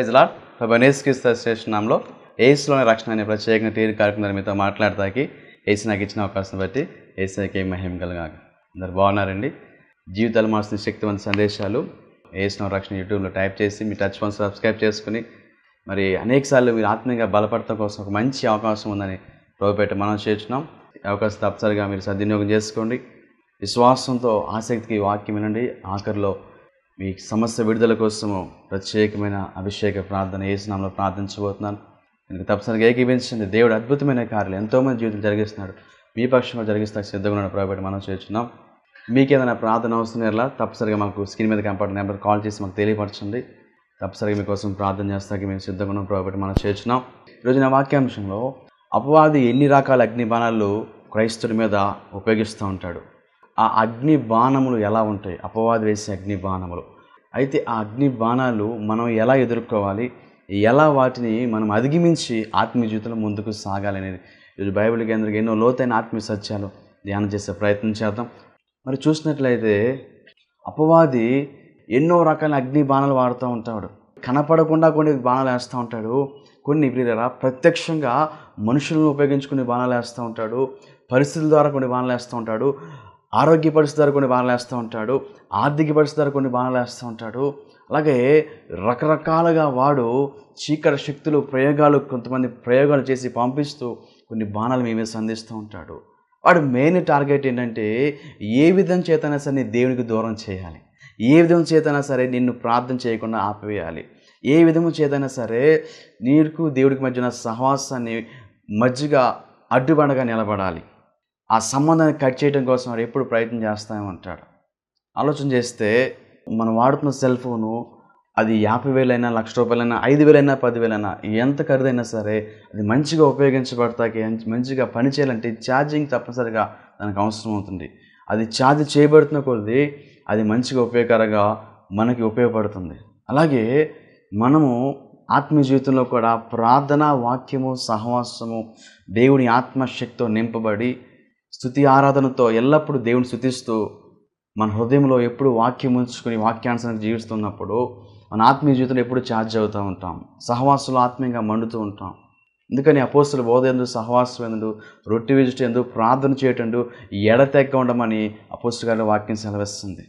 Praise lord బనేస్కిస్త స్టేషన్లో ఏసులోని రక్షణ అనే ప్రత్యేకంగా తీరు కార్యక్రమం మీతో మాట్లాడతాకి ఏసు నాకు ఇచ్చిన అవకాశం బట్టి ఏసైకి మహిమ కలగాక అందరు బాగున్నారండి? జీవితాలు మార్చిన శక్తివంత సందేశాలు ఏసులో రక్షణ యూట్యూబ్లో టైప్ చేసి మీ టచ్ ఫోన్ సబ్స్క్రైబ్ చేసుకుని మరి అనేకసార్లు మీరు ఆత్మీయంగా బలపడటం కోసం ఒక మంచి అవకాశం ఉందని ప్రభుపేట మనం చేర్చున్నాం. అవకాశం తప్పసరిగా మీరు సద్వినియోగం చేసుకోండి. విశ్వాసంతో ఆసక్తికి వాక్యం వినండి. ఆఖరిలో మీ సమస్య విడుదల కోసము ప్రత్యేకమైన అభిషేక ప్రార్థన ఏసునామలో ప్రార్థించబోతున్నాను. నేను తప్పనిసరిగా ఏకీపించండి దేవుడు అద్భుతమైన కార్యాలు ఎంతోమంది జీవితం జరిగిస్తున్నాడు. మీ పక్షంలో జరిగిస్తా సిద్ధంగా ఉన్న ప్రభుత్వం మనం చేర్చున్నాం మీకేదైనా ప్రార్థన అవసరం ఎలా తప్పనిసరిగా మాకు స్క్రీన్ మీద కనపడిన నెంబర్ కాల్ చేసి మాకు తెలియపరచండి. తప్పనిసరిగా మీకోసం ప్రార్థన చేస్తాకి మేము సిద్ధంగా ఉన్న ప్రభుత్వం మనం చేర్చున్నాం ఈరోజు నా వాక్యాంశంలో అపవాది ఎన్ని రకాల అగ్ని బాణాలు క్రైస్తుడి మీద ఉపయోగిస్తూ ఉంటాడు? ఆ అగ్ని బాణములు ఎలా ఉంటాయి? అపవాది వేసే అగ్ని బాణములు. అయితే ఆ అగ్ని బాణాలు మనం ఎలా ఎదుర్కోవాలి? ఎలా వాటిని మనం అధిగమించి ఆత్మీయ జీవితంలో ముందుకు సాగాలి అనేది ఈరోజు బైబిల్ కేంద్రం ఎన్నో లోతైన ఆత్మీయ సత్యాలు ధ్యానం చేసే ప్రయత్నం చేద్దాం. మరి చూసినట్లయితే అపవాది ఎన్నో రకాల అగ్ని బాణాలు వాడుతూ ఉంటాడు. కనపడకుండా కొన్ని బాణాలు వేస్తూ ఉంటాడు. కొన్ని ప్రియరా ప్రత్యక్షంగా మనుషులను ఉపయోగించుకునే బాణాలు వేస్తూ ఉంటాడు. పరిస్థితుల ద్వారా కొన్ని బాణాలు వేస్తూ ఉంటాడు. ఆరోగ్య ద్వారా కొన్ని బాణాలు వేస్తూ ఉంటాడు ఆర్థిక పరిస్థితి ద్వారా కొన్ని బాణాలు వేస్తూ ఉంటాడు. అలాగే రకరకాలుగా వాడు చీకటి శక్తులు ప్రయోగాలు కొంతమంది ప్రయోగాలు చేసి పంపిస్తూ కొన్ని బాణాలు మేమే సంధిస్తూ ఉంటాడు. వాడు మెయిన్ టార్గెట్ ఏంటంటే ఏ విధం చేతనా సరే నీ దేవునికి దూరం చేయాలి. ఏ విధం చేతనా సరే నిన్ను ప్రార్థన చేయకుండా ఆపివేయాలి. ఏ విధము చేతైనా సరే నీకు దేవుడికి మధ్యన సహవాసాన్ని మధ్యగా అడ్డుబండగా నిలబడాలి. ఆ సంబంధాన్ని కట్ చేయడం కోసం వాడు ఎప్పుడు ప్రయత్నం చేస్తామంటాడు ఆలోచన చేస్తే మనం వాడుతున్న సెల్ ఫోను అది యాభై వేలైనా లక్ష రూపాయలైనా ఐదు వేలైనా పదివేలైనా ఎంత ఖరీదైనా సరే అది మంచిగా ఉపయోగించబడతాకి మంచిగా పనిచేయాలంటే ఛార్జింగ్ తప్పనిసరిగా దానికి అవసరం అవుతుంది. అది ఛార్జ్ చేయబడుతున్న కొద్దీ అది మంచిగా ఉపయోగకరంగా మనకి ఉపయోగపడుతుంది. అలాగే మనము ఆత్మీయ జీవితంలో కూడా ప్రార్థన వాక్యము సహవాసము దేవుని ఆత్మశక్తితో నింపబడి స్థుతి ఆరాధనతో ఎల్లప్పుడూ దేవుని స్థుతిస్తూ మన హృదయంలో ఎప్పుడు వాక్యం ఉంచుకుని వాక్యానుసరంగా జీవిస్తున్నప్పుడు మన ఆత్మీయ జీవితంలో ఎప్పుడు ఛార్జ్ అవుతూ ఉంటాం. సహవాసులు ఆత్మీయంగా మండుతూ ఉంటాం. ఎందుకని అపోస్తులు బోధ ఎందు సహవాసం ఎందు రొట్టె విజుట ఎందు ప్రార్థన చేయటండు ఎడతెక్క ఉండమని అపోస్తు గారి వాక్యం సెలవిస్తుంది.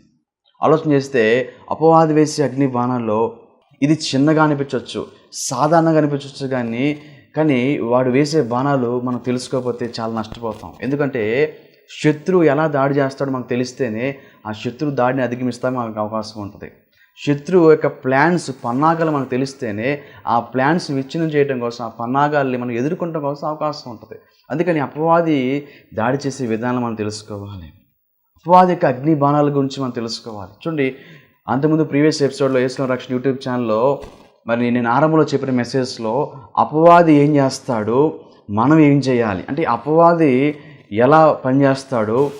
ఆలోచన చేస్తే అపవాది వేసే అగ్ని బాణాల్లో ఇది చిన్నగా అనిపించవచ్చు సాధారణంగా అనిపించవచ్చు కానీ కానీ వాడు వేసే బాణాలు మనం తెలుసుకోకపోతే చాలా నష్టపోతాం. ఎందుకంటే శత్రువు ఎలా దాడి చేస్తాడో మనకు తెలిస్తేనే ఆ శత్రువు దాడిని అధిగమిస్తాం మనకు అవకాశం ఉంటుంది. శత్రువు యొక్క ప్లాన్స్ పన్నాగాలు మనకు తెలిస్తేనే ఆ ప్లాన్స్ విచ్ఛిన్నం చేయడం కోసం ఆ పన్నాగాల్ని మనం ఎదుర్కొనడం కోసం అవకాశం ఉంటుంది. అందుకని అపవాది దాడి చేసే విధానం మనం తెలుసుకోవాలి. అపవాది యొక్క అగ్ని బాణాల గురించి మనం తెలుసుకోవాలి. చూడండి అంతకుముందు ప్రీవియస్ ఎపిసోడ్లో వేసుకున్న రక్షణ యూట్యూబ్ ఛానల్లో మరి నేను ఆరంభంలో చెప్పిన మెసేజ్లో అపవాది ఏం చేస్తాడు? మనం ఏం చేయాలి? అంటే అపవాది ఎలా పనిచేస్తాడు?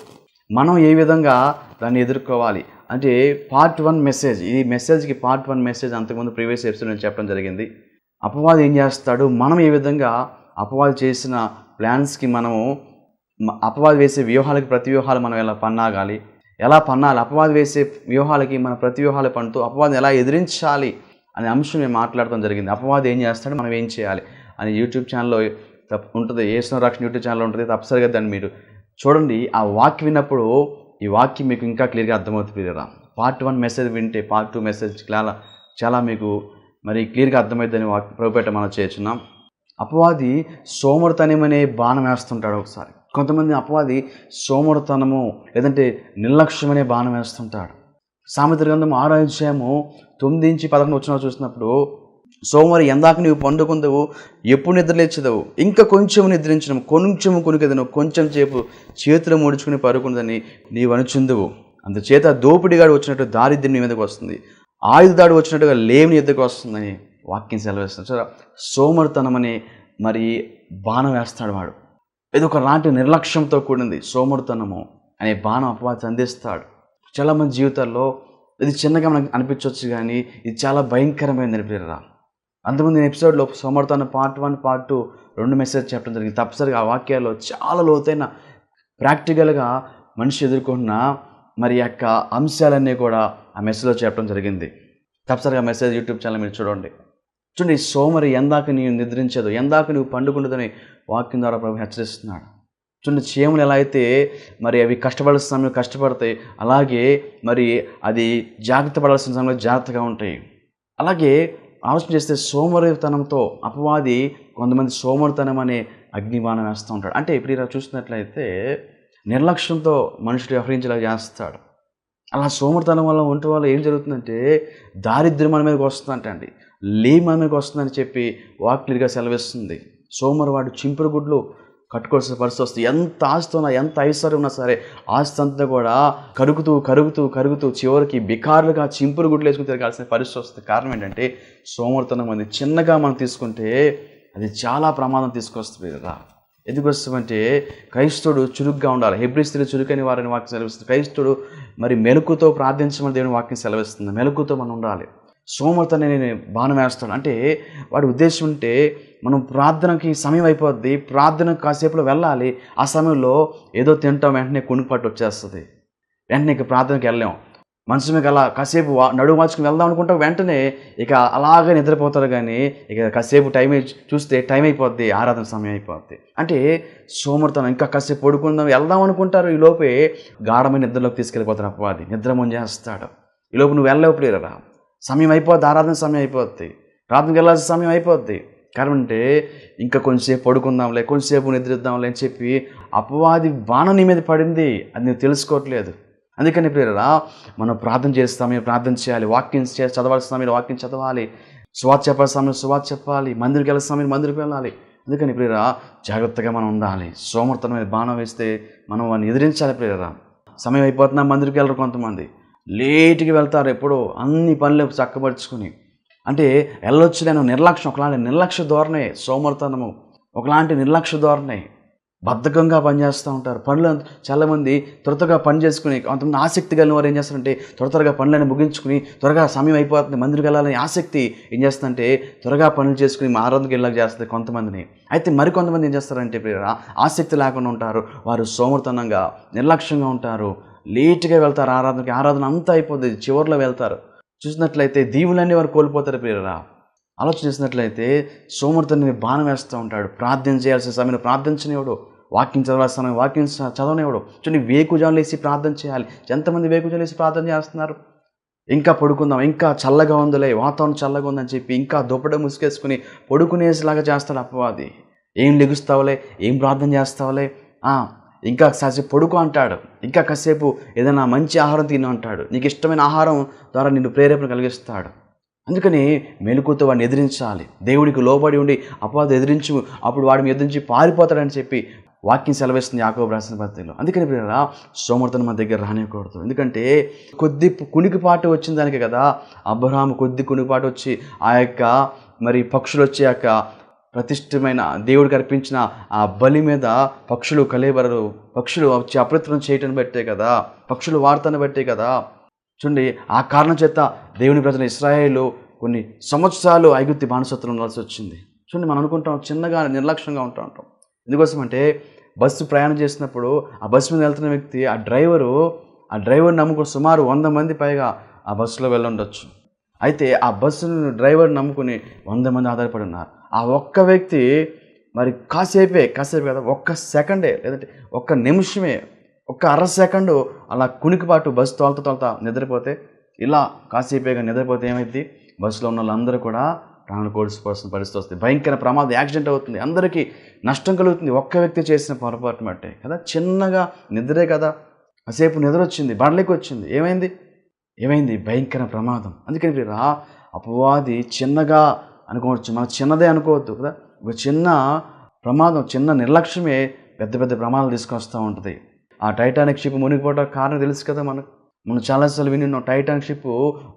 మనం ఏ విధంగా దాన్ని ఎదుర్కోవాలి? అంటే పార్ట్ వన్ మెసేజ్ ఈ మెసేజ్కి పార్ట్ వన్ మెసేజ్ అంతకుముందు ప్రీవియస్ ఎపిసోడ్ నేను చెప్పడం జరిగింది. అపవాది ఏం చేస్తాడు? మనం ఏ విధంగా అపవాది చేసిన ప్లాన్స్కి మనము అపవాది వేసే వ్యూహాలకి ప్రతి వ్యూహాలు మనం ఎలా పన్నాగాలి? ఎలా పన్నాలి? అపవాది వేసే వ్యూహాలకి మన ప్రతి వ్యూహాలు పండుతూ అపవాదం ఎలా ఎదిరించాలి? అనే అంశం మేము మాట్లాడటం జరిగింది. అపవాది ఏం చేస్తాడు? మనం ఏం చేయాలి? అని యూట్యూబ్ ఛానల్లో తప్ప ఉంటుంది. ఏసిన రక్షణ యూట్యూబ్ ఛానల్ ఉంటుంది. తప్పసరిగా దాన్ని మీరు చూడండి. ఆ వాక్యం విన్నప్పుడు ఈ వాక్యం మీకు ఇంకా క్లియర్గా అర్థమవుతుంది కదా. పార్ట్ వన్ మెసేజ్ వింటే పార్ట్ టూ మెసేజ్ చాలా చాలా మీకు మరి క్లియర్గా అర్థమవుతుందని వాక్ ప్రభుపేట మనం చేస్తున్నాం. అపవాది సోమరితనం అనే బాణం వేస్తుంటాడు ఒకసారి. కొంతమంది అపవాది సోమరితనము లేదంటే నిర్లక్ష్యం అనే బాణం వేస్తుంటాడు. సామెత గ్రంథం ఆరో అధ్యాయము తొమ్మిది నుంచి పదకొండు వచ్చిన చూసినప్పుడు సోమవారి ఎందాక నీవు పండుకుందవు ఎప్పుడు నిద్రలేచదవు ఇంకా కొంచెం నిద్రించడం కొంచెం కొనుకెదను కొంచెం సేపు చేతులు ముడుచుకుని పరుకుందని నీవు అనుచుందువు. అందుచేత దోపిడిగాడు వచ్చినట్టు దారిద్ర్యం నీ మీదకి వస్తుంది. ఆయుధదాడు వచ్చినట్టుగా లేని ఎద్దకు వస్తుందని వాక్యం సెలవిస్తుంది. సరే సోమరితనం మరి బాణం వేస్తాడు వాడు. ఇది ఒక లాంటి నిర్లక్ష్యంతో కూడింది సోమరితనము అనే బాణం అపవాది అందిస్తాడు చాలామంది జీవితాల్లో ఇది చిన్నగా మనకు అనిపించవచ్చు కానీ ఇది చాలా భయంకరమైనది అనిపించరా అంతకుముందు నేను ఎపిసోడ్లో సోమర్థాన్ని పార్ట్ వన్ పార్ట్ టూ రెండు మెసేజ్ చెప్పడం జరిగింది. తప్పనిసరిగా ఆ వాక్యాల్లో చాలా లోతైన ప్రాక్టికల్గా మనిషి ఎదుర్కొన్న మరి యొక్క అంశాలన్నీ కూడా ఆ మెసేజ్లో చెప్పడం జరిగింది. తప్పనిసరిగా మెసేజ్ యూట్యూబ్ ఛానల్ మీరు చూడండి. చూడండి సోమరి ఎందాక నీవు నిద్రించదు ఎందాక నువ్వు పండుకుంటుందని వాక్యం ద్వారా ప్రభు హెచ్చరిస్తున్నాడు. చూడండి చీమలు ఎలా అయితే మరి అవి కష్టపడాల్సిన సమయంలో కష్టపడతాయి అలాగే మరి అది జాగ్రత్త పడాల్సిన సమయంలో జాగ్రత్తగా ఉంటాయి. అలాగే ఆలోచన చేస్తే సోమరితనంతో అపవాది కొంతమంది సోమరితనం అనే అగ్నిబాణం వేస్తూ ఉంటాడు. అంటే ఇప్పుడు ఇలా చూసినట్లయితే నిర్లక్ష్యంతో మనుషులు వ్యవహరించేలా చేస్తాడు. అలా సోమరితనం వల్ల ఒంటి వల్ల ఏం జరుగుతుందంటే దారిద్ర్యం మన మీదకి వస్తుందంట అండి లే మన మీదకి వస్తుందని చెప్పి వాక్లిగా సెలవిస్తుంది. సోమరు వాడు చింపురు గుడ్లు కట్టుకోవాల్సిన పరిస్థితి వస్తుంది. ఎంత ఆస్తి ఉన్నా ఎంత ఐశ్వర్యం ఉన్నా సరే ఆస్తి అంతా కూడా కరుగుతూ కరుగుతూ కరుగుతూ చివరికి బికారులుగా చింపురు గుడ్లు వేసుకుని తిరగాల్సిన పరిస్థితి వస్తుంది. కారణం ఏంటంటే సోమరితనం అనేది చిన్నగా మనం తీసుకుంటే అది చాలా ప్రమాదం తీసుకొస్తుంది కదా. ఎందుకు వస్తామంటే క్రైస్తవుడు చురుగ్గా ఉండాలి. హెబ్రి స్త్రీ చురుకని వారిని వాక్యం సెలవిస్తుంది. క్రైస్తవుడు మరి మెలకుతో ప్రార్థించమని దేవుని వాక్యం సెలవిస్తుంది. మెలకుతో మనం ఉండాలి. సోమర్తని నేను బాణం వేస్తాడు అంటే వాడి ఉద్దేశం ఉంటే మనం ప్రార్థనకి సమయం అయిపోద్ది. ప్రార్థన కాసేపులో వెళ్ళాలి. ఆ సమయంలో ఏదో తింటాం వెంటనే కుణిపట్టు వచ్చేస్తుంది. వెంటనే ఇక ప్రార్థనకి వెళ్ళాం మనసు మీకు అలా కాసేపు నడువు నడుము మార్చుకుని వెళ్దాం అనుకుంటాం. వెంటనే ఇక అలాగే నిద్రపోతారు కానీ ఇక కాసేపు టైం చూస్తే టైం అయిపోద్ది. ఆరాధన సమయం అయిపోద్ది. అంటే సోమర్తనం ఇంకా కాసేపు పడుకుందాం వెళ్దాం అనుకుంటారు. ఈ లోపే గాఢమైన నిద్రలోకి తీసుకెళ్ళిపోతారు అపవాది. నిద్ర ముంజేస్తాడు ఈ లోపు నువ్వు వెళ్ళలేవు ప్లేరరా సమయం అయిపోద్ది ఆరాధన సమయం అయిపోద్ది ప్రార్థనకి వెళ్ళాల్సిన సమయం అయిపోద్ది కారణం ఇంకా కొంచెంసేపు పడుకుందాంలే కొంచెంసేపు నిద్రిద్దాంలే అని చెప్పి అపవాది బాణం నీ మీద పడింది అది నువ్వు తెలుసుకోవట్లేదు. అందుకని ప్రేరరా మనం ప్రార్థన చేస్తాం ప్రార్థన చేయాలి వాక్యం చే చదవాల్సిన మీరు వాక్యం చదవాలి. సువార్త చెప్పాల్సిన సమయం సువార్త చెప్పాలి. మందిరికి వెళ్ళాల్సిన మీరు మందిరికి వెళ్ళాలి. అందుకని ప్రేరా జాగ్రత్తగా మనం ఉండాలి. సోమర్థనమైన బాణం వేస్తే మనం వాడిని ఎదిరించాలి ప్రేరరా సమయం అయిపోతున్నా మందిరికి వెళ్ళరు కొంతమంది. లేటుకి వెళ్తారు ఎప్పుడో అన్ని పనులు చక్కపరుచుకుని. అంటే వెళ్ళొచ్చులేను నిర్లక్ష్యం ఒకలాంటి నిర్లక్ష్య ధోరణే సోమర్తనము ఒకలాంటి నిర్లక్ష్య ధోరణే. బద్ధకంగా పనిచేస్తూ ఉంటారు. పనులు చాలామంది త్వర త్వరగా పని చేసుకుని కొంతమంది ఆసక్తి కలిగిన వారు ఏం చేస్తారంటే త్వర త్వరగా పనులను ముగించుకుని త్వరగా సమయం అయిపోతుంది మందిరికి వెళ్ళాలని ఆసక్తి ఏం చేస్తుందంటే త్వరగా పనులు చేసుకుని మా ఆరాధనకి వెళ్ళాక చేస్తుంది కొంతమందిని. అయితే మరికొంతమంది ఏం చేస్తారంటే ఆసక్తి లేకుండా ఉంటారు. వారు సోమర్తనంగా నిర్లక్ష్యంగా ఉంటారు. లేట్గా వెళ్తారు ఆరాధనకి. ఆరాధన అంతా అయిపోతుంది చివరిలో వెళ్తారు. చూసినట్లయితే దీవులన్నీ వారు కోల్పోతారు ప్రియరా ఆలోచన చేసినట్లయితే బాణం వేస్తూ ఉంటాడు. ప్రార్థన చేయాల్సిన సమయం ప్రార్థించనివాడు వాకింగ్ చదవాల్సిన వాకింగ్ చదవనివాడు చూడండి వేకుజాలు వేసి ప్రార్థన చేయాలి. ఎంతమంది వేకుజాలు వేసి ప్రార్థన చేస్తున్నారు? ఇంకా పడుకుందాం ఇంకా చల్లగా ఉందిలే వాతావరణం చల్లగా ఉందని చెప్పి ఇంకా దుప్పట ముసుకేసుకుని పడుకునేసేలాగా చేస్తాడు అపవాది. ఏం లెగుస్తావులే? ఏం ప్రార్థన చేస్తావులే? ఇంకా కాసేపు పడుకో అంటాడు. ఇంకా కాసేపు ఏదైనా మంచి ఆహారం తిను అంటాడు. నీకు ఇష్టమైన ఆహారం ద్వారా నిన్ను ప్రేరేపణ కలిగిస్తాడు. అందుకని మెలుకుతో వాడిని ఎదిరించాలి. దేవుడికి లోబడి ఉండి అపవాదం ఎదిరించు. అప్పుడు వాడిని ఎదిరించి పారిపోతాడని చెప్పి వాక్యం సెలవిస్తుంది యాకోబు రాసిన పద్ధతిలో అందుకని ప్రియరా సోమర్థన మన దగ్గర రానివ్వకూడదు. ఎందుకంటే కొద్ది కునికిపాటు వచ్చిన దానికి కదా అబ్రహాం కొద్ది కునికిపాటు వచ్చి ఆ యొక్క మరి పక్షులు వచ్చే యొక్క ప్రతిష్టమైన దేవుడికి అర్పించిన ఆ బలి మీద పక్షులు కలేబరలు పక్షులు వచ్చి అప్రతిరం చేయటం బట్టే కదా. పక్షులు వార్తను బట్టే కదా. చూడండి ఆ కారణం చేత దేవుని ప్రజలు ఇస్రాయేలు కొన్ని సంవత్సరాలు ఐగుప్తి బానిసత్వం ఉండాల్సి వచ్చింది. చూడండి మనం అనుకుంటాం చిన్నగా నిర్లక్ష్యంగా ఉంటా ఉంటాం ఎందుకోసం అంటే బస్సు ప్రయాణం చేసినప్పుడు ఆ బస్సు మీద వెళ్తున్న వ్యక్తి ఆ డ్రైవరు ఆ డ్రైవర్ నమ్ముకుని సుమారు వంద మంది పైగా ఆ బస్సులో వెళ్ళుండొచ్చు అయితే ఆ బస్సును డ్రైవర్ నమ్ముకుని వంద మంది ఆధారపడి ఉన్నారు. ఆ ఒక్క వ్యక్తి మరి కాసేపే కాసేపు కదా ఒక్క సెకండే లేదంటే ఒక్క నిమిషమే ఒక్క అర సెకండు అలా కునికిపాటు బస్సు తోలుతా తోలుతా నిద్రపోతే ఇలా కాసేపేగా నిద్రపోతే ఏమైంది బస్సులో ఉన్న వాళ్ళందరూ కూడా ప్రాణాలు కోల్పోవాల్సిన పరిస్థితి వస్తుంది. భయంకర ప్రమాదం యాక్సిడెంట్ అవుతుంది. అందరికీ నష్టం కలుగుతుంది. ఒక్క వ్యక్తి చేసిన పొరపాటు మట్టే కదా? చిన్నగా నిద్రే కదా? కాసేపు నిద్ర వచ్చింది బండ్లకి వచ్చింది ఏమైంది? ఏమైంది? భయంకర ప్రమాదం. అందుకని రా అపవాది చిన్నగా అనుకోవచ్చు. మన చిన్నదే అనుకోవద్దు కదా. ఒక చిన్న ప్రమాదం చిన్న నిర్లక్ష్యమే పెద్ద పెద్ద ప్రమాదాలు తీసుకొస్తూ ఉంటుంది. ఆ టైటానిక్ షిప్ మునిగిపోవడం కారణం తెలుసు కదా మనకు. మనం చాలాసార్లు విని ఉన్నాం టైటానిక్ షిప్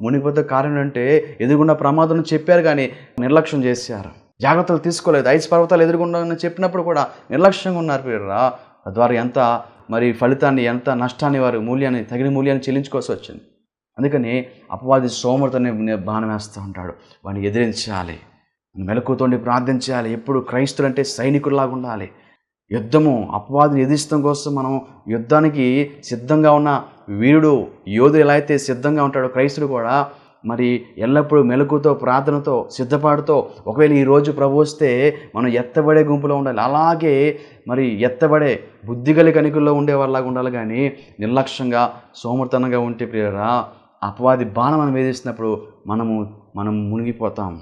మునిగిపోతే కారణం అంటే ఎదురుగుండా ప్రమాదం చెప్పారు కానీ నిర్లక్ష్యం చేశారు. జాగ్రత్తలు తీసుకోలేదు. ఐస్ పర్వతాలు ఎదురుగుండా చెప్పినప్పుడు కూడా నిర్లక్ష్యంగా ఉన్నారు పేరురా తద్వారా ఎంత మరి ఫలితాన్ని ఎంత నష్టాన్ని వారు మూల్యాన్ని తగిన మూల్యాన్ని చెల్లించుకోవాల్సి వచ్చింది. అందుకని అపవాది సోమరితోనే బాణం వేస్తూ ఉంటాడు. వాడిని ఎదిరించాలి. మెలకుతోండి ప్రార్థించాలి. ఎప్పుడు క్రైస్తులు అంటే సైనికుల్లాగా ఉండాలి. యుద్ధము అపవాదిని ఎదిరించడం కోసం మనం యుద్ధానికి సిద్ధంగా ఉన్న వీరుడు యోధుడు ఎలా అయితే సిద్ధంగా ఉంటాడో క్రైస్తుడు కూడా మరి ఎల్లప్పుడూ మెలకుతో ప్రార్థనతో సిద్ధపాటుతో ఒకవేళ ఈరోజు ప్రభు వస్తే మనం ఎత్తబడే గుంపులో ఉండాలి. అలాగే మరి ఎత్తబడే బుద్ధిగలి కనికల్లో ఉండే వాళ్ళలాగా ఉండాలి. కానీ నిర్లక్ష్యంగా సోమర్తనంగా ఉంటే ప్రియరా అపవాది బాణం మనం వేసినప్పుడు మనము మనం మునిగిపోతాం.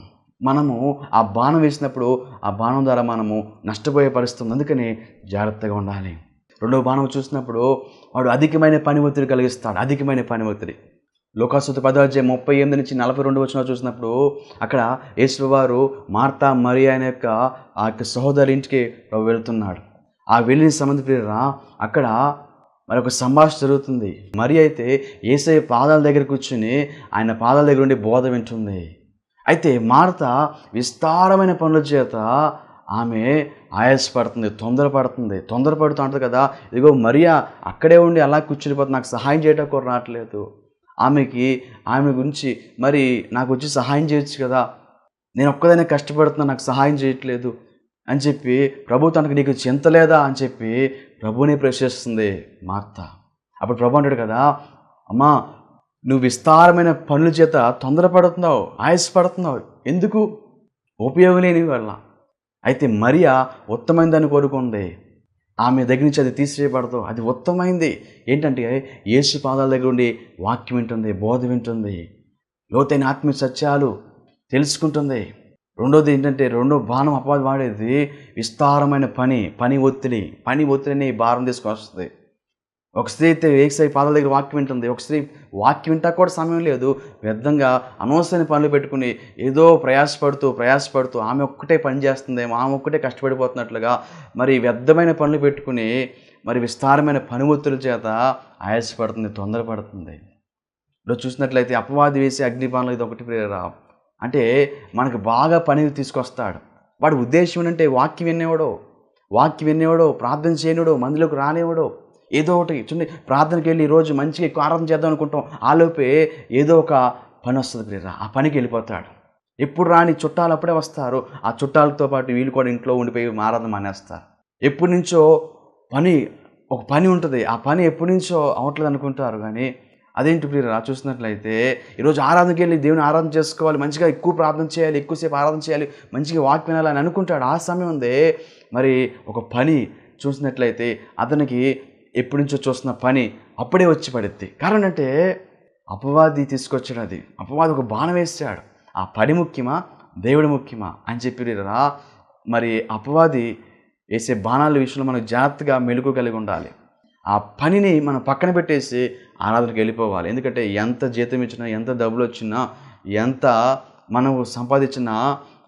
మనము ఆ బాణం వేసినప్పుడు ఆ బాణం ద్వారా మనము నష్టపోయే పరిస్థితి ఉంది. అందుకని జాగ్రత్తగా ఉండాలి. రెండవ బాణం చూసినప్పుడు వాడు అధికమైన పని ఒత్తిడి కలిగిస్తాడు. అధికమైన పని ఒత్తిడి లోకాసుత పదాధ్యాయం ముప్పై ఎనిమిది నుంచి నలభై రెండు వచ్చిన చూసినప్పుడు అక్కడ యేసువారు మార్తా మరి ఆయన యొక్క ఆ యొక్క సహోదరి ఇంటికి వెళ్తున్నాడు. ఆ వెళ్ళిన సంబంధ ప్రియరా అక్కడ మరి ఒక సంభాషణ జరుగుతుంది. మరి అయితే ఏసై పాదాల దగ్గర కూర్చుని ఆయన పాదాల దగ్గర ఉండి బోధ వింటుంది. అయితే మార్త విస్తారమైన పనుల చేత ఆమె ఆయాసపడుతుంది తొందరపడుతుంది. తొందరపడుతూ ఉంటుంది కదా ఇదిగో మరియా అక్కడే ఉండి అలా కూర్చునిపోతుంది నాకు సహాయం చేయటం కూడా రావట్లేదు. ఆమెకి ఆమె గురించి మరి నాకు వచ్చి సహాయం చేయొచ్చు కదా. నేను ఒక్కదైనా కష్టపడుతున్నా నాకు సహాయం చేయట్లేదు. అని చెప్పి ప్రభు తనకు నీకు చింత లేదా? అని చెప్పి ప్రభుని ప్రశ్నిస్తుంది మార్త. అప్పుడు ప్రభు అంటాడు కదా అమ్మా నువ్వు విస్తారమైన పనుల చేత తొందరపడుతున్నావు ఆయాసపడుతున్నావు. ఎందుకు? ఉపయోగం లేని వల్ల అయితే మరియా ఉత్తమైందని కోరుకుంది. ఆమె దగ్గర నుంచి అది తీసివేయబడదు. అది ఉత్తమైంది ఏంటంటే యేసు పాదాల దగ్గర ఉండి వాక్యం వింటుంది బోధ వింటుంది. లోతైన ఆత్మీయ సత్యాలు తెలుసుకుంటుంది. రెండోది ఏంటంటే రెండో బాణం అపవాది వాడేది విస్తారమైన పని పని ఒత్తిడి. పని ఒత్తిడిని భారం తీసుకొస్తుంది ఒక స్త్రీ అయితే ఏకసై పాదాల దగ్గర వాక్యం వింటుంది. ఒక స్త్రీ వాక్యం వింటా కూడా సమయం లేదు. వ్యర్థంగా అనవసరమైన పనులు పెట్టుకుని ఏదో ప్రయాసపడుతూ ప్రయాసపడుతూ ఆమె ఒక్కటే పని చేస్తుందేమో ఆమె ఒక్కటే కష్టపడిపోతున్నట్లుగా మరి వ్యర్థమైన పనులు పెట్టుకుని మరి విస్తారమైన పని ఒత్తిడి చేత ఆయాసపడుతుంది తొందరపడుతుంది. ఇప్పుడు చూసినట్లయితే అపవాది వేసి అగ్నిపానులు ఇది ఒకటి ప్రేరా అంటే మనకు బాగా పని తీసుకొస్తాడు. వాడి ఉద్దేశం ఏంటంటే వాక్యం వినేవాడో వాక్యం వినేవాడో ప్రార్థన చేయనివాడో మందులోకి రానివాడో. ఏదో ఒకటి చూడండి ప్రార్థనకి వెళ్ళి ఈరోజు మంచిగా ఎక్కువ ఆరాధన చేద్దాం అనుకుంటాం. ఆలోపే ఏదో ఒక పని వస్తుంది ప్రియరా ఆ పనికి వెళ్ళిపోతాడు. ఎప్పుడు రాని చుట్టాలు అప్పుడే వస్తారు. ఆ చుట్టాలతో పాటు వీళ్ళు కూడా ఇంట్లో ఉండిపోయి ఆరాధన మానేస్తారు. ఎప్పటి నుంచో పని ఒక పని ఉంటుంది. ఆ పని ఎప్పటి నుంచో అవట్లేదు అనుకుంటారు కానీ అదేంటి ప్రియరా చూసినట్లయితే ఈరోజు ఆరాధనకి వెళ్ళి దేవుని ఆరాధన చేసుకోవాలి మంచిగా ఎక్కువ ప్రార్థన చేయాలి ఎక్కువసేపు ఆరాధన చేయాలి మంచిగా వాక్ వినాలని అనుకుంటాడు. ఆ సమయం ఉంది మరి ఒక పని చూసినట్లయితే అతనికి ఎప్పటి నుంచో చూస్తున్న పని అప్పుడే వచ్చి పడుద్ది. కారణం అంటే అపవాది తీసుకొచ్చాడు అది. అపవాది ఒక బాణం వేసాడు ఆ పని ముఖ్యమా? దేవుడు ముఖ్యమా? అని చెప్పి రా మరి అపవాది వేసే బాణాల విషయంలో మనం జాగ్రత్తగా మెలుగు కలిగి ఉండాలి. ఆ పనిని మనం పక్కన పెట్టేసి ఆరాధనకి వెళ్ళిపోవాలి. ఎందుకంటే ఎంత జీతం ఇచ్చినా ఎంత డబ్బులు వచ్చినా ఎంత మనం సంపాదించినా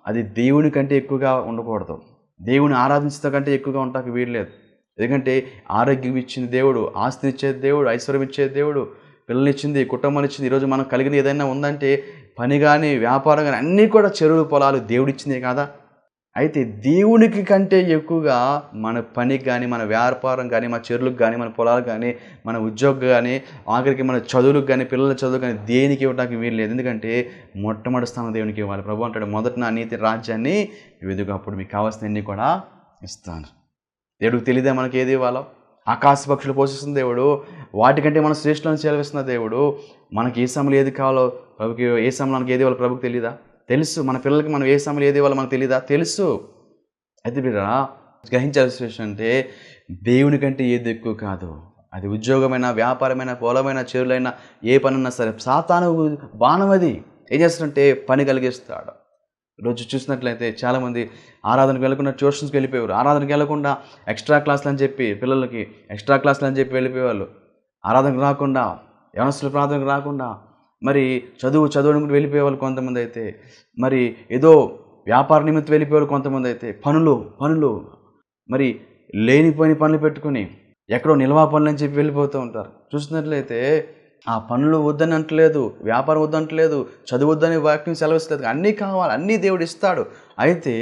అది దేవుని కంటే ఎక్కువగా ఉండకూడదు. దేవుని ఆరాధించడం కంటే ఎక్కువగా ఉండటానికి వీల్లేదు ఎందుకంటే ఆరోగ్యం ఇచ్చింది దేవుడు ఆస్తిని ఇచ్చేది దేవుడు ఐశ్వర్యం ఇచ్చేది దేవుడు పిల్లనిచ్చింది కుటుంబాన్ని ఇచ్చింది ఈరోజు మనకు కలిగిన ఏదైనా ఉందంటే పని కానీ వ్యాపారం కానీ అన్నీ కూడా చెరువులు పొలాలు దేవుడిచ్చిందే కదా? అయితే దేవునికి కంటే ఎక్కువగా మన పనికి కానీ మన వ్యాపారం కానీ మన చెరువులకు కానీ మన పొలాలకు కానీ మన ఉద్యోగం కానీ ఆఖరికి మన చదువులకు కానీ పిల్లల చదువు కానీ దేనికి ఇవ్వడానికి వీలు లేదు. ఎందుకంటే మొట్టమొదటి స్థానం దేవునికి ఇవ్వాలి. ప్రభు అంటాడు మొదట నా నీతి రాజ్యాన్ని వెదుగు అప్పుడు మీకు కావాల్సినవన్నీ కూడా ఇస్తాను. దేవుడికి తెలియదే మనకి ఏది ఇవ్వాలో? ఆకాశ పక్షులు పోషిస్తున్న దేవుడు వాటికంటే మన శ్రేష్ఠులను చేరవేస్తున్న దేవుడు మనకి ఏ సమయంలో ఏది కావాలో ప్రభుకి ఏ సమయంలో మనకి ఏది ఇవ్వాలో ప్రభుకి తెలియదా తెలుసు మన పిల్లలకి మనం ఏ సమయంలో ఏది ఇవ్వాలో మనకు తెలియదా తెలుసు. అయితే మీరు గ్రహించాల్సిన విషయం అంటే దేవుని కంటే ఏది ఎక్కువ కాదు. అది ఉద్యోగమైన వ్యాపారమైన పొలమైన చెరువులైనా ఏ పని ఉన్నా సరే సాతాను బాణం అది. ఏం చేస్తాడంటే పని కలిగిస్తాడు. రోజు చూసినట్లయితే చాలామంది ఆరాధనకు వెళ్ళకుండా ట్యూషన్స్కి వెళ్ళిపోయారు ఆరాధనకు వెళ్ళకుండా ఎక్స్ట్రా క్లాసులు అని చెప్పి పిల్లలకి ఎక్స్ట్రా క్లాసులు అని చెప్పి వెళ్ళిపోయేవాళ్ళు. ఆరాధనకు రాకుండా యవనస్తుల ప్రార్థనకు రాకుండా మరి చదువు చదువు అనుకుంటూ వెళ్ళిపోయేవాళ్ళు కొంతమంది అయితే మరి ఏదో వ్యాపార నిమిత్తం వెళ్ళిపోయేవాళ్ళు కొంతమంది అయితే పనులు పనులు మరి లేనిపోయిన పనులు పెట్టుకుని ఎక్కడో నిల్వా పనులు అని చెప్పి వెళ్ళిపోతూ ఉంటారు. చూసినట్లయితే ఆ పనులు వద్దని అంటలేదు వ్యాపారం వద్దంటలేదు చదువు వద్దని వాక్యం సెలవిస్తలేదు అన్నీ కావాలి అన్నీ దేవుడు ఇస్తాడు. అయితే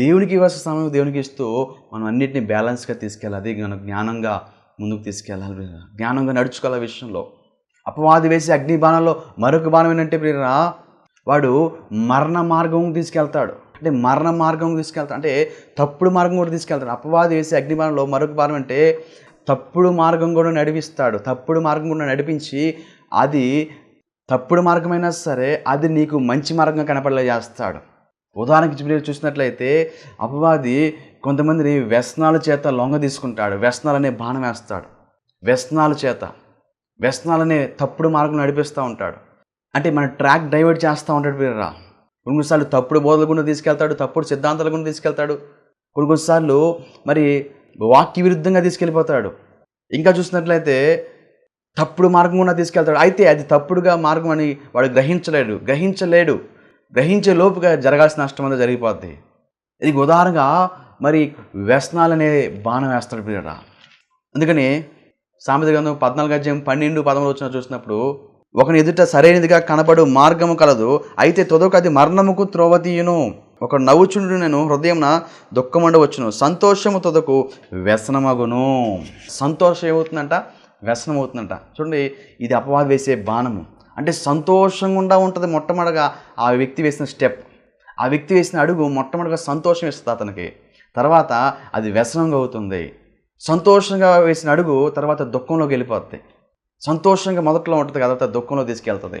దేవునికి ఇవ్వాల్సిన సమయం దేవునికి ఇస్తూ మనం అన్నింటినీ బ్యాలెన్స్గా తీసుకెళ్ళాలి అది జ్ఞానంగా ముందుకు తీసుకెళ్ళాలి జ్ఞానంగా నడుచుకోవాలి విషయంలో. అపవాది వేసి అగ్ని బాణంలో మరొక బాణం ఏంటంటే ప్రియరా వాడు మరణ మార్గం తీసుకెళ్తాడు. అంటే మరణ మార్గం తీసుకెళ్తాడు. అంటే తప్పుడు మార్గం కూడా తీసుకెళ్తాడు. అపవాది వేసి అగ్ని బాణంలో మరొక బాణం అంటే తప్పుడు మార్గం కూడా నడిపిస్తాడు. తప్పుడు మార్గం కూడా నడిపించి అది తప్పుడు మార్గమైనా సరే అది నీకు మంచి మార్గంగా కనపడలే చేస్తాడు. ఉదాహరణకి మీరు చూసినట్లయితే అపవాది కొంతమందిని వ్యసనాల చేత లొంగ తీసుకుంటాడు. వ్యసనాలు అనే బాణం వేస్తాడు. వ్యసనాల చేత. వ్యసనాలనే తప్పుడు మార్గం నడిపిస్తూ ఉంటాడు. అంటే మన ట్రాక్ డైవర్ట్ చేస్తూ ఉంటాడు వీరరా కొన్ని కొన్నిసార్లు తప్పుడు బోధల గుండా తీసుకెళ్తాడు తప్పుడు సిద్ధాంతాల గుండా తీసుకెళ్తాడు. కొన్ని కొన్నిసార్లు మరి వాక్య విరుద్ధంగా తీసుకెళ్ళిపోతాడు. ఇంకా చూసినట్లయితే తప్పుడు మార్గం గుండా తీసుకెళ్తాడు. అయితే అది తప్పుడుగా మార్గం అని వాడు గ్రహించలేడు. గ్రహించలేడు. గ్రహించే లోపుగా జరగాల్సిన నష్టం అంతా జరిగిపోద్ది. ఇది ఉదాహరణగా మరి వ్యసనాలనే బాణం వేస్తాడు ప్రియరా అందుకని సామెత గ్రంథం పద్నాలుగు అధ్యాయం పన్నెండు పదమూడు వచ్చిన చూసినప్పుడు ఒకని ఎదుట సరైనదిగా కనబడు మార్గము కలదు అయితే తొదక అది మరణముకు త్రోవతీయును. ఒక నవ్వుచుండు నేను హృదయంన దుఃఖమండవచ్చును. సంతోషము తొదకు వ్యసనమగును. సంతోషం ఏమవుతుందంట? వ్యసనం అవుతుందంట చూడండి ఇది అపవాదం వేసే బాణము. అంటే సంతోషంగా ఉంటుంది మొట్టమొదటిగా ఆ వ్యక్తి వేసిన స్టెప్. ఆ వ్యక్తి వేసిన అడుగు మొట్టమొదటిగా సంతోషం ఇస్తుంది అతనికి. తర్వాత అది వ్యసనంగా అవుతుంది సంతోషంగా వేసిన అడుగు తర్వాత దుఃఖంలోకి వెళ్ళిపోతుంది సంతోషంగా మొదట్లో ఉంటుంది కదా తర్వాత దుఃఖంలో తీసుకెళ్తుంది.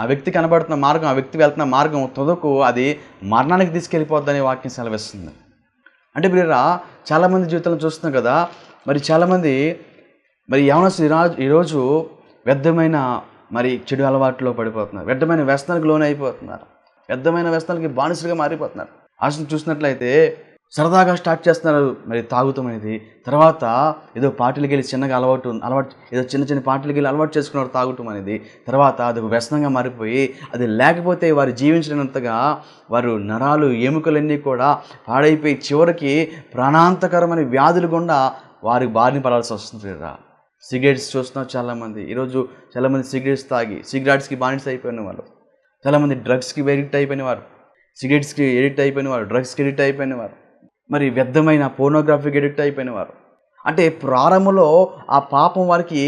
ఆ వ్యక్తి కనబడుతున్న మార్గం ఆ వ్యక్తి వెళ్తున్న మార్గం తుదకు అది మరణానికి తీసుకెళ్ళిపోద్దని వాక్యం సెలవిస్తుంది. అంటే మీరు చాలామంది జీవితంలో చూస్తున్నాం కదా మరి చాలామంది మరి యవనస్తులు ఈరోజు ఈరోజు వ్యర్థమైన మరి చెడు అలవాట్లో పడిపోతున్నారు. వ్యర్థమైన వ్యసనాలకు లోన్ అయిపోతున్నారు వ్యర్థమైన వ్యసనాలకి బానిసలుగా మారిపోతున్నారు. అసలు చూసినట్లయితే సరదాగా స్టార్ట్ చేస్తున్నారు. మరి తాగుతాం అనేది. తర్వాత ఏదో పార్టీలకు వెళ్ళి చిన్నగా అలవాటు అలవాటు ఏదో చిన్న చిన్న పార్టీలకు వెళ్ళి అలవాటు చేసుకున్నారు తాగటం అనేది. తర్వాత అది ఒక వ్యసనంగా మారిపోయి అది లేకపోతే వారు జీవించినంతగా వారు నరాలు ఎముకలన్నీ కూడా పాడైపోయి చివరికి ప్రాణాంతకరమైన వ్యాధులు గుండా వారికి బారిన పడాల్సి వస్తుంది రా సిగరెట్స్ చూస్తున్నాం చాలామంది. ఈరోజు చాలామంది సిగరెట్స్ తాగి సిగరెట్స్కి బానిస అయిపోయిన వాళ్ళు. చాలామంది డ్రగ్స్కి ఎడిక్ట్ అయిపోయిన వారు. సిగరెట్స్కి ఎడిక్ట్ అయిపోయిన వారు డ్రగ్స్కి ఎడిక్ట్ అయిపోయిన వారు. మరి వ్యర్థమైన పోర్నోగ్రఫీకి ఎడిక్ట్ అయిపోయిన వారు అంటే ప్రారంభంలో ఆ పాపం వారికి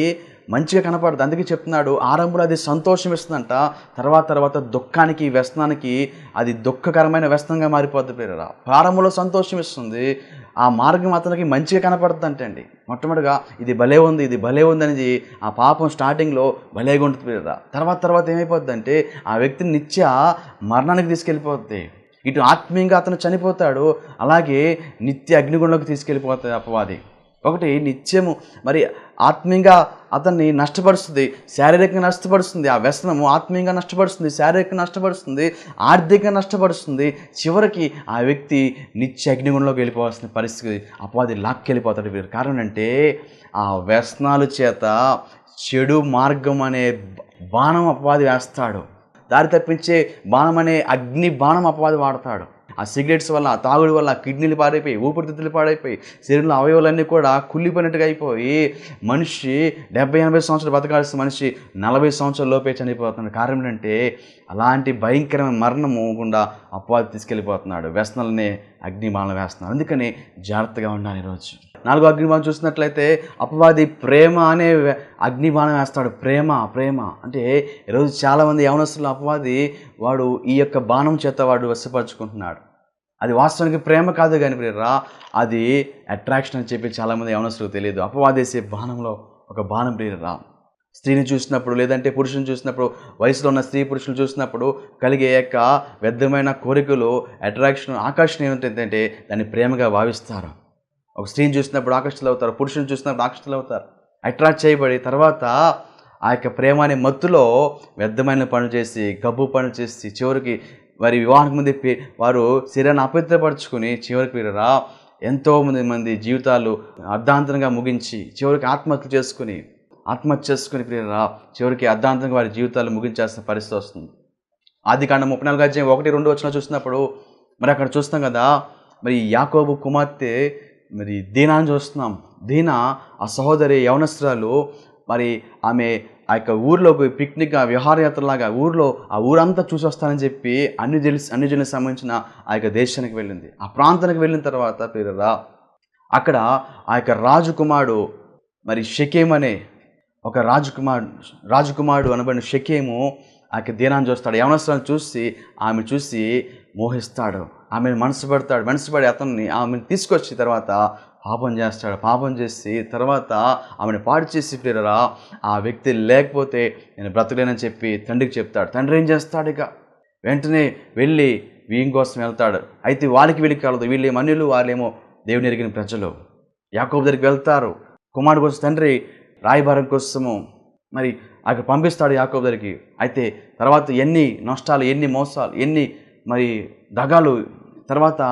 మంచిగా కనపడదు. అందుకే చెప్తున్నాడు ఆరంభంలో అది సంతోషం ఇస్తుందంట తర్వాత తర్వాత దుఃఖానికి వ్యసనానికి అది దుఃఖకరమైన వ్యసనంగా మారిపోద్ది పేరురా. ప్రారంభంలో సంతోషం ఇస్తుంది ఆ మార్గం అతనికి మంచిగా కనపడుతుంది అంటే అండి మొట్టమొదటిగా ఇది భలే ఉంది ఇది భలే ఉంది అనేది ఆ పాపం స్టార్టింగ్లో భలేగా ఉంటుంది పేరురా. తర్వాత తర్వాత ఏమైపోద్ది అంటే ఆ వ్యక్తిని నిత్య మరణానికి తీసుకెళ్ళిపోద్ది. ఇటు ఆత్మీయంగా అతను చనిపోతాడు. అలాగే నిత్య అగ్నిగుండంలోకి తీసుకెళ్ళిపోతాడు అపవాది. ఒకటి నిత్యము మరి ఆత్మీయంగా అతన్ని నష్టపరుస్తుంది. శారీరకంగా నష్టపరుస్తుంది. ఆ వ్యసనము ఆత్మీయంగా నష్టపరుస్తుంది. శారీరకంగా నష్టపరుస్తుంది. ఆర్థికంగా నష్టపరుస్తుంది. చివరికి ఆ వ్యక్తి నిత్య అగ్నిగుండంలోకి వెళ్ళిపోవాల్సిన పరిస్థితి అపవాది లాక్కెళ్ళిపోతాడు. వీరు కారణం అంటే ఆ వ్యసనాల చేత చెడు మార్గం అనే బాణం అపవాది వేస్తాడు. దారి తప్పించే బాణం అనే అగ్ని బాణం అపవాది వాడతాడు. ఆ సిగరెట్స్ వల్ల ఆ తాగుడు వల్ల కిడ్నీలు పాడైపోయి ఊపిరితిత్తులు పాడైపోయి శరీరంలో అవయవాలన్నీ కూడా కుళ్ళిపోయినట్టుగా అయిపోయి మనిషి డెబ్బై ఎనభై సంవత్సరాలు బతకాల్సిన మనిషి నలభై సంవత్సరాల లోపే చనిపోతున్నాడు. కారణం ఏంటంటే అలాంటి భయంకరమైన మరణము గుండా అపవాది తీసుకెళ్ళిపోతున్నాడు. వ్యసనాలనే అగ్నిబాణం వేస్తున్నాడు. అందుకని జాగ్రత్తగా ఉండాలి ఈరోజు. నాలుగో అగ్నిబాణం చూసినట్లయితే అపవాది ప్రేమ అనే అగ్నిబాణం వేస్తాడు. ప్రేమ ప్రేమ. అంటే ఈరోజు చాలామంది యవనస్తులు అపవాది వాడు ఈ యొక్క బాణం చేత వాడు వశపరుచుకుంటున్నాడు. అది వాస్తవానికి ప్రేమ కాదు కానీ ప్రియరా అది అట్రాక్షన్ అని చెప్పి చాలామంది యవనస్తులకు తెలియదు. అపవాదేసే బాణంలో ఒక బాణం ప్రియరా. స్త్రీని చూసినప్పుడు లేదంటే పురుషుని చూసినప్పుడు వయసులో ఉన్న స్త్రీ పురుషులు చూసినప్పుడు కలిగే యొక్క వ్యర్థమైన కోరికలు అట్రాక్షన్ ఆకర్షణ ఏమిటంటే దాన్ని ప్రేమగా భావిస్తారు? ఒక స్త్రీని చూసినప్పుడు ఆకర్షితులు అవుతారు పురుషుని చూసినప్పుడు ఆకర్షితులు అవుతారు. అట్రాక్ట్ చేయబడి తర్వాత ఆ యొక్క ప్రేమ అనే మత్తులో వ్యర్థమైన పనులు చేసి గబ్బు పనులు చేసి చివరికి వారి వివాహానికి ముందు వారు శరీరాన్ని అపవిత్రపరచుకుని చివరికి వీరరా ఎంతో మంది మంది జీవితాలు అర్ధాంతరంగా ముగించి చివరికి ఆత్మహత్య చేసుకుని ఆత్మహత్య చేసుకుని ప్రియరా చివరికి అర్ధాంతంగా వారి జీవితాలు ముగించాల్సిన పరిస్థితి వస్తుంది. ఆది కాండ ముప్పై నాలుగు అధ్యాయం ఒకటి రెండు వచ్చిన చూసినప్పుడు మరి అక్కడ చూస్తాం కదా మరి యాకోబు కుమార్తె మరి దీనాన్ని చూస్తున్నాం. దీనా ఆ సహోదరి యవనస్త్రాలు మరి ఆమె ఆ యొక్క ఊర్లోకి పిక్నిక్ విహారయాత్రలాగా ఊర్లో ఆ ఊరంతా చూసి వస్తానని చెప్పి అన్ని తెలిసి అన్ని జనులకు సంబంధించిన ఆ యొక్క దేశానికి వెళ్ళింది. ఆ ప్రాంతానికి వెళ్ళిన తర్వాత పేరురా అక్కడ ఆ యొక్క రాజకుమారుడు మరి షకేమ్ అనే ఒక రాజకుమారు రాజకుమారుడు అనబడిన షకేము ఆ యొక్క దీనాన్ని చూస్తాడు. యవనస్తులను చూసి ఆమె చూసి మోహిస్తాడు. ఆమెను మనసు పెడతాడు మనసు పడి అతన్ని ఆమెను తీసుకొచ్చి తర్వాత పాపం చేస్తాడు. పాపం చేసి తర్వాత ఆమెను పాడు చేసి పిల్లరా ఆ వ్యక్తి లేకపోతే నేను బ్రతకలేనని చెప్పి తండ్రికి చెప్తాడు. తండ్రి ఏం చేస్తాడు ఇక? వెంటనే వెళ్ళి వీం కోసం వెళ్తాడు. అయితే వాళ్ళకి వీళ్ళకి కలదు. వీళ్ళే మన్యులు వాళ్ళేమో దేవుని ఎరిగిన ప్రజలు. యాకోబు దగ్గరికి వెళ్తారు. కుమారుడు కోసం తండ్రి రాయబారం కోసము మరి అక్కడ పంపిస్తాడు యాకోబు దగ్గరికి. అయితే తర్వాత ఎన్ని నష్టాలు ఎన్ని మోసాలు ఎన్ని మరి దగాలు తర్వాత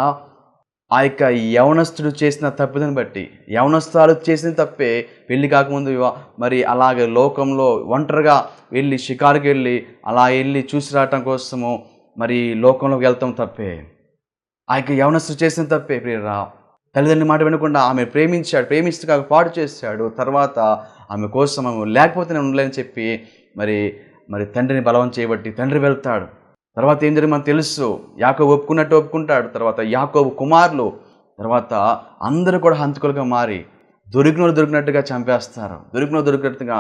ఆ యొక్క యవనస్తుడు చేసిన తప్పుదని బట్టి యవనస్తులు చేసిన తప్పే పెళ్ళి కాకముందు మరి అలాగే లోకంలో ఒంటరిగా వెళ్ళి షికారుకి వెళ్ళి అలా వెళ్ళి చూసి రావటం కోసము మరి లోకంలోకి వెళ్తాం తప్పే. ఆ యొక్క యవనస్తుడు చేసిన తప్పే ప్రియరా. తల్లిదండ్రుల మాట వినకుండా ఆమె ప్రేమించాడు ప్రేమిస్తూ కాక పాటు చేశాడు. తర్వాత ఆమె కోసం ఆమె లేకపోతే నేను ఉండలేని చెప్పి మరి మరి తండ్రిని బలవం చేయబట్టి తండ్రి వెళ్తాడు. తర్వాత ఏం జరిగింది మనకు తెలుసు. యాకోబు ఒప్పుకున్నట్టు ఒప్పుకుంటాడు. తర్వాత యాకోబు కుమారులు తర్వాత అందరూ కూడా హంతకులుగా మారి దొరికిన దొరికినట్టుగా చంపేస్తారు. దొరికిన దొరికినట్టుగా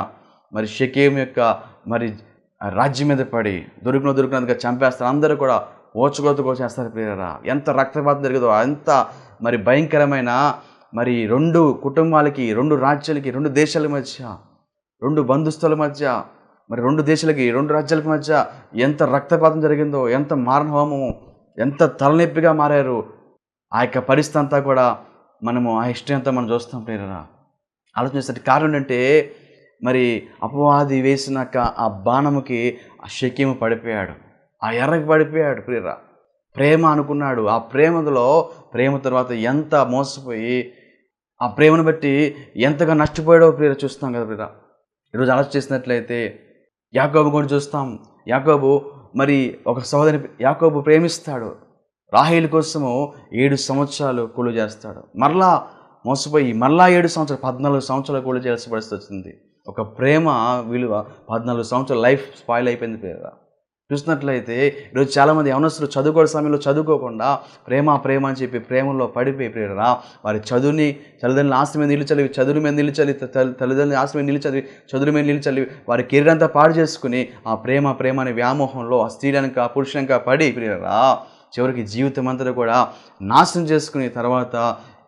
మరి షకేం యొక్క మరి రాజ్యం మీద పడి దొరికిన దొరికినట్టుగా చంపేస్తారు. అందరూ కూడా ఓచుకోతకో చేస్తారు ప్రియరా ఎంత రక్తపాతం జరిగదో ఎంత మరి భయంకరమైన మరి రెండు కుటుంబాలకి రెండు రాజ్యాలకి రెండు దేశాల మధ్య రెండు బంధుస్థుల మధ్య మరి రెండు దేశాలకి రెండు రాజ్యాలకు మధ్య ఎంత రక్తపాతం జరిగిందో ఎంత మారణహోమము ఎంత తలనొప్పిగా మారారు ఆ యొక్క పరిస్థితి అంతా కూడా మనము ఆ హిస్టరీ అంతా మనం చూస్తాం ప్రేరణ ఆలోచించే కారణం ఏంటంటే మరి అపవాది వేసినాక ఆ బాణముకి ఆ శక్యము పడిపోయాడు. ఆ ఎర్రకి పడిపోయాడు ప్రియరా ప్రేమ అనుకున్నాడు. ఆ ప్రేమలో ప్రేమ తర్వాత ఎంత మోసపోయి ఆ ప్రేమను బట్టి ఎంతగా నష్టపోయాడో ప్రియర చూస్తాం కదా ప్రియరా ఈరోజు ఆలోచన చేసినట్లయితే యాకోబు కూడా చూస్తాం. యాకోబు మరి ఒక సహోదరి యాకోబు ప్రేమిస్తాడు. రాహేలు కోసము ఏడు సంవత్సరాలు కూలి చేస్తాడు. మరలా మోసపోయి మరలా ఏడు సంవత్సరాలు పద్నాలుగు సంవత్సరాలు కూలి చేయాల్సి పరిస్థితి వచ్చింది. ఒక ప్రేమ విలువ పద్నాలుగు సంవత్సరాలు లైఫ్ స్పాయిల్ అయిపోయింది ప్రియరా చూసినట్లయితే ఈరోజు చాలామంది యవనస్తులు చదువుకోవడం సమయంలో చదువుకోకుండా ప్రేమ ప్రేమ అని చెప్పి ప్రేమలో పడిపోయి ప్రేరణ వారి చదువుని తల్లిదండ్రుల ఆస్తి మీద నిలిచలివి చదువుల మీద నిలిచలి తల్లిదండ్రుల ఆస్తి మీద నిలిచలివి చదువు మీద నిలిచలివి వారి కెరీర్ అంతా పాడు చేసుకుని ఆ ప్రేమ ప్రేమ అనే వ్యామోహంలో ఆ స్త్రీలనక పురుషులనక పడి ప్రియరా చివరికి జీవితం అంతా కూడా నాశనం చేసుకుని తర్వాత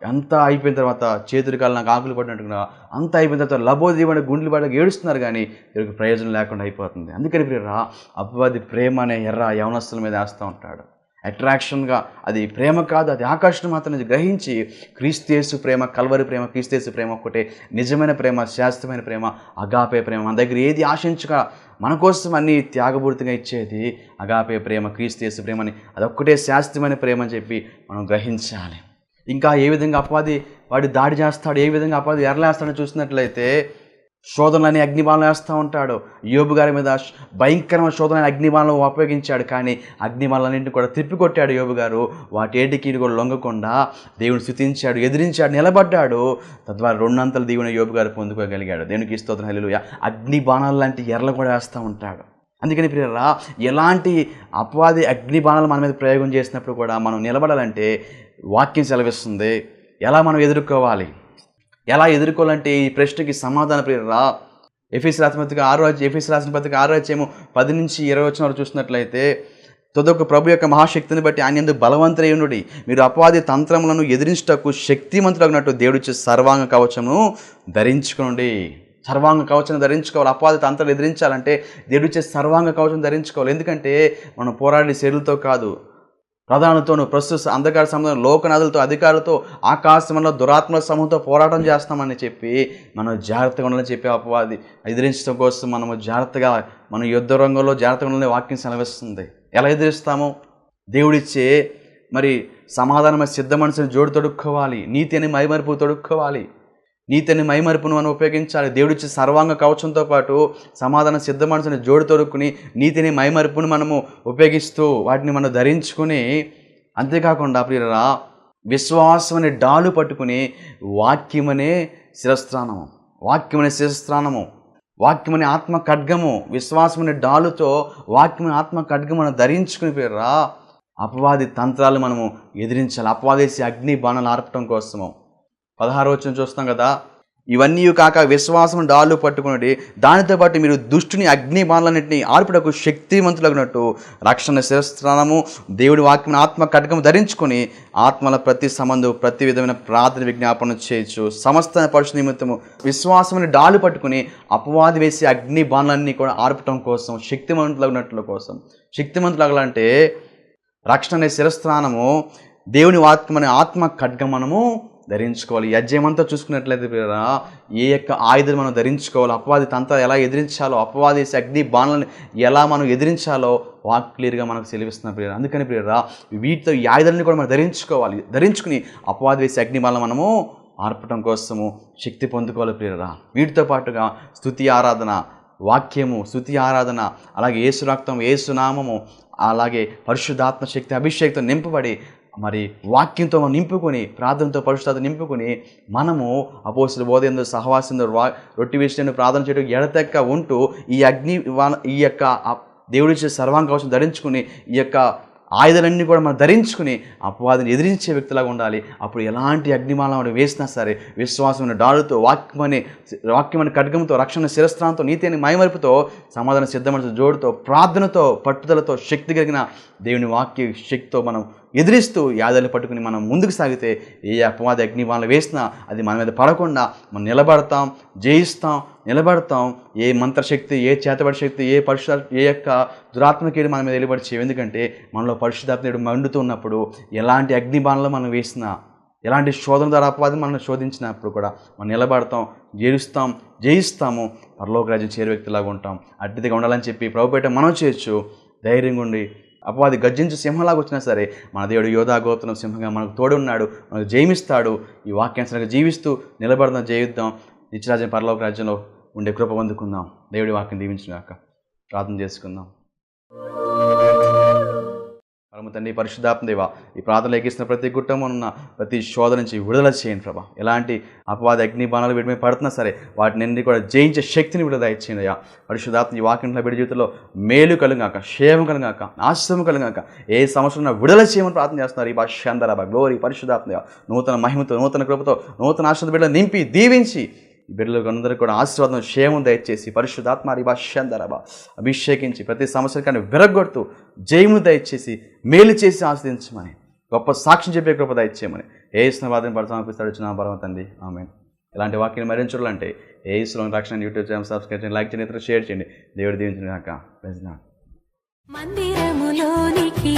అంతా అయిపోయిన తర్వాత చేతులు కాళ్ళు నాకు ఆకులు పడినట్టుగా అంతా అయిపోయిన తర్వాత లబోదీవని గుండెలు పడక ఏడుస్తున్నారు కానీ వీరికి ప్రయోజనం లేకుండా అయిపోతుంది. అందుకని ప్రియరా అపవాది ప్రేమ అనే ఎర్ర యవనస్తుల మీద వేస్తూ ఉంటాడు. అట్రాక్షన్గా అది ప్రేమ కాదు అది ఆకర్షణ మాత్రం గ్రహించి క్రీస్తేసు ప్రేమ కల్వరి ప్రేమ క్రీస్తేసు ప్రేమ ఒకటే నిజమైన ప్రేమ శాస్త్రమైన ప్రేమ అగాపే ప్రేమ. మన దగ్గర ఏది ఆశించక మన కోసం అన్ని త్యాగపూరితంగా ఇచ్చేది అగాపే ప్రేమ క్రీస్తేసు ప్రేమని అదొక్కటే శాస్త్రమైన ప్రేమ అని చెప్పి మనం గ్రహించాలి. ఇంకా ఏ విధంగా అపవాది వాడు దాడి చేస్తాడు ఏ విధంగా అపవాది ఎరలేస్తాడో చూసినట్లయితే శోధనలని అగ్నిబాణం వేస్తూ ఉంటాడు. యోబు గారి మీద భయంకరమైన శోధనని అగ్నిబాణం ఉపయోగించాడు కానీ అగ్నిబాణాలన్నింటిని కూడా తిప్పికొట్టాడు యోబు గారు. వాటేటికి కూడా లొంగకుండా దేవుని స్థుతించాడు ఎదిరించాడు నిలబడ్డాడు. తద్వారా రెండంతలు దేవుని యోబు గారు పొందుకోగలిగాడు. దేవునికి స్తోత్రం హల్లెలూయా. అగ్ని బాణాలు లాంటి ఎర్రలు కూడా వేస్తూ ఉంటాడు. అందుకని ప్రియరా ఎలాంటి అపవాది అగ్ని బాణాలు మన మీద ప్రయోగం చేసినప్పుడు కూడా మనం నిలబడాలంటే వాక్యం సెలవిస్తుంది. ఎలా మనం ఎదుర్కోవాలి? ఎలా ఎదుర్కోవాలంటే ఈ ప్రశ్నకి సమాధాన ప్రియరా ఎఫీస్ రాసిన పత్రిక ఆరో ఎఫీస్ రాసిన పత్రిక ఆరో అధ్యాయము పది నుంచి ఇరవై వచ్చిన వరకు చూసినట్లయితే తొదొక ప్రభు యొక్క మహాశక్తిని బట్టి ఆయన ఎందుకు బలవంతరయునుడి మీరు అపవాది తంత్రములను ఎదిరించుటకు శక్తిమంతులగినట్టు దేవుడిచ్చే సర్వాంగ కవచమును ధరించుకోండి సర్వాంగ కవచం ధరించుకోవాలి. అపవాది తంత్రాలు ఎదిరించాలంటే దేవుడిచ్చే సర్వాంగ కవచం ధరించుకోవాలి. ఎందుకంటే మనం పోరాడే శరీరులతో కాదు ప్రధానతోను ప్రస్తుత అంధకార సంబంధం లోకనదులతో అధికారులతో ఆకాశంలో దురాత్మల సమూహంతో పోరాటం చేస్తామని చెప్పి మనం జాగ్రత్తగా ఉండాలని చెప్పి అపవాది ఎదిరించడం కోసం మనము జాగ్రత్తగా మన యుద్ధ రంగంలో జాగ్రత్తగా ఉండాలని వాక్యం సెలవిస్తుంది. ఎలా ఎదిరిస్తాము? దేవుడిచ్చే మరి సమాధానమైన సిద్ధ మనసుని జోడు తొడుక్కోవాలి నీతి అని మైమరుపు తొడుక్కోవాలి నీతిని మైమరుపును మనం ఉపయోగించాలి. దేవుడిచ్చే సర్వాంగ కవచంతో పాటు సమాధాన సిద్ధ మనసుని జోడు తొడుక్కుని నీతిని మైమరుపును మనము ఉపయోగిస్తూ వాటిని మనం ధరించుకుని అంతేకాకుండా ప్రియరా విశ్వాసం అనే డాలు పట్టుకుని వాక్యమనే శిరస్త్రానము వాక్యమనే శిరస్త్రానము వాక్యమనే ఆత్మ ఖడ్గము విశ్వాసమనే డాలుతో వాక్యమనే ఆత్మ ఖడ్గము మనం ధరించుకుని పేర్రా అపవాది తంత్రాలు మనము ఎదిరించాలి. అపవాదేసి అగ్ని బాణాలు ఆర్పటం కోసము. పదహారు వచ్చిన చూస్తాం కదా ఇవన్నీ కాక విశ్వాసం డాళ్ళు పట్టుకున్నట్టు దానితో పాటు మీరు దుష్టుని అగ్ని బాణలన్నింటినీ ఆర్పుటకు శక్తివంతులగినట్టు రక్షణ శిరస్థానము దేవుడి వాక్యం ఆత్మ కటకము ధరించుకొని ఆత్మల ప్రతి సంబంధం ప్రతి విధమైన ప్రార్థన విజ్ఞాపన చేయొచ్చు సమస్త పరుషు నిమిత్తము విశ్వాసముని డాలు పట్టుకుని అపవాది వేసి అగ్ని బాణలన్నీ కూడా ఆర్పటం కోసం శక్తివంతులగినట్ల కోసం. శక్తివంతులగలంటే రక్షణ అనే శిరస్త్రానము దేవుని వాక్యమనే ఆత్మ ఖడ్గమనము ధరించుకోవాలి. యజ్ఞమంతా చూసుకున్నట్లయితే ఏ యొక్క ఆయుధం మనం ధరించుకోవాలి అపవాది తంతా ఎలా ఎదిరించాలో అపవాది వేసే అగ్ని బాణలను ఎలా మనం ఎదిరించాలో వాక్ క్లియర్గా మనకు సెలవిస్తున్న ప్రియరా అందుకని ప్రియరా వీటితో ఈ ఆయుధాలను కూడా మనం ధరించుకోవాలి. ధరించుకుని అపవాది వేసే అగ్ని వల్ల మనము ఆర్పటం కోసము శక్తి పొందుకోవాలి ప్రియరా వీటితో పాటుగా స్థుతి ఆరాధన వాక్యము స్తుతి ఆరాధన అలాగే ఏసు రక్తం ఏసునామము అలాగే పరిశుద్ధాత్మ శక్తి అభిషేక్తో నింపబడి మరి వాక్యంతో మనం నింపుకొని ప్రార్థనతో పరిశుద్ధత నింపుకొని మనము అపోసుల బోధేందు సహవాసందు వా రొట్టి విషయంలో ప్రార్థన చేయడం ఎడతెక్క ఉంటూ ఈ అగ్ని వాన- ఈ యొక్క ఆ దేవుడిచ్చే సర్వాంగ కవచం ధరించుకుని ఈ యొక్క ఆయుధాలన్నీ కూడా మనం ధరించుకుని అపవాదిని ఎదిరించే వ్యక్తిలాగా ఉండాలి. అప్పుడు ఎలాంటి అగ్నిమాలం మనం వేసినా సరే విశ్వాసమైన డాలుతో వాక్యమని వాక్యమని ఖడ్గంతో రక్షణ శిరస్త్రాంతో నీతిని మైమరుపుతో సమాధాన సిద్ధమైన జోడుతో ప్రార్థనతో పట్టుదలతో శక్తి కలిగిన దేవుని వాక్య శక్తితో మనం ఎదిరిస్తూ యాదలు పట్టుకుని మనం ముందుకు సాగితే ఏ అపవాది అగ్నిబాణలు వేసినా అది మన మీద పడకుండా మనం నిలబడతాం జయిస్తాం నిలబడతాం. ఏ మంత్రశక్తి ఏ చేతబడి శక్తి ఏ పరిశు ఏ యొక్క దురాత్మకీడు మన మీద వెలువడిచేవి? ఎందుకంటే మనలో పరిశుధాత్మడు మండుతూ ఉన్నప్పుడు ఎలాంటి అగ్నిబాణలు మనం వేసినా ఎలాంటి శోధన ద్వారా అపవాదం మనం శోధించినప్పుడు కూడా మనం నిలబడతాం జయిస్తాం జయిస్తాము. పరలోక రాజ్యం చేరే వ్యక్తిలాగా ఉంటాం. అడ్డదిగా ఉండాలని చెప్పి ప్రభుపేట మనం చేయొచ్చు. ధైర్యంగా ఉండి అపవాది గర్జించి సింహంలాగా వచ్చినా సరే మన దేవుడు యోధా గోత్రం సింహంగా మనకు తోడు ఉన్నాడు మనకు జయమిస్తాడు. ఈ వాక్యానుసరంగా జీవిస్తూ నిలబడదాం జయిద్దాం. నిత్యరాజ్యం పరలోక రాజ్యంలో ఉండే కృప పొందుకుందాం. దేవుడి వాక్యం దీవించినాక ప్రార్థన చేసుకుందాం. పరమ తండ్రి పరిశుద్ధాత్మ దేవ ఈ ప్రార్థనలు ఇస్తున్న ప్రతి కుటుంబం ఉన్న ప్రతి శోధ నుంచి విడుదల చేయండి ప్రభా. ఎలాంటి అపవాద అగ్ని బాణాలు వీటి మీద పడుతున్నా సరే వాటిని అన్ని కూడా జయించే శక్తిని విడుదల ఇచ్చేయండి అయ్యా. పరిశుద్ధాత్మ ఈ వాక్యంలో బిడ్డ జీవితంలో మేలు కలుగాక క్షేమం కలుగాక ఆశ్రమం కలుగాక ఏ సంవత్సరం విడుదల చేయమని ప్రార్థన చేస్తున్నారు. ఈ భాష అందరబా గ్లోరీ పరిశుద్ధాత్మ నూతన మహిమతో నూతన కృపతో నూతన ఆశ్రమ బిడ్డ నింపి దీవించి బిడ్డలకు అందరికీ కూడా ఆశీర్వాదం క్షేమం దయచేసి పరిశుద్ధాత్మ భాష్యందరబా అభిషేకించి ప్రతి సమస్య కానీ విరగొడుతూ జయము దయచేసి మేలు చేసి ఆస్వాదించమని గొప్ప సాక్ష్యం చెప్పే కృప దయచేయమని ఏ ఇస్తున్న పడతామనిపిస్తాడు వచ్చిన పర్వతండి ఆమె ఇలాంటి వాక్యం మరించాలంటే చూడాలంటే ఏ ఇస్తున్న రక్షణ యూట్యూబ్ ఛానల్ సబ్స్క్రైబ్ చేయండి లైక్ చేయండి ఇతర షేర్ చేయండి. దేవుడు దీవించిన కాక మందిరములోనికి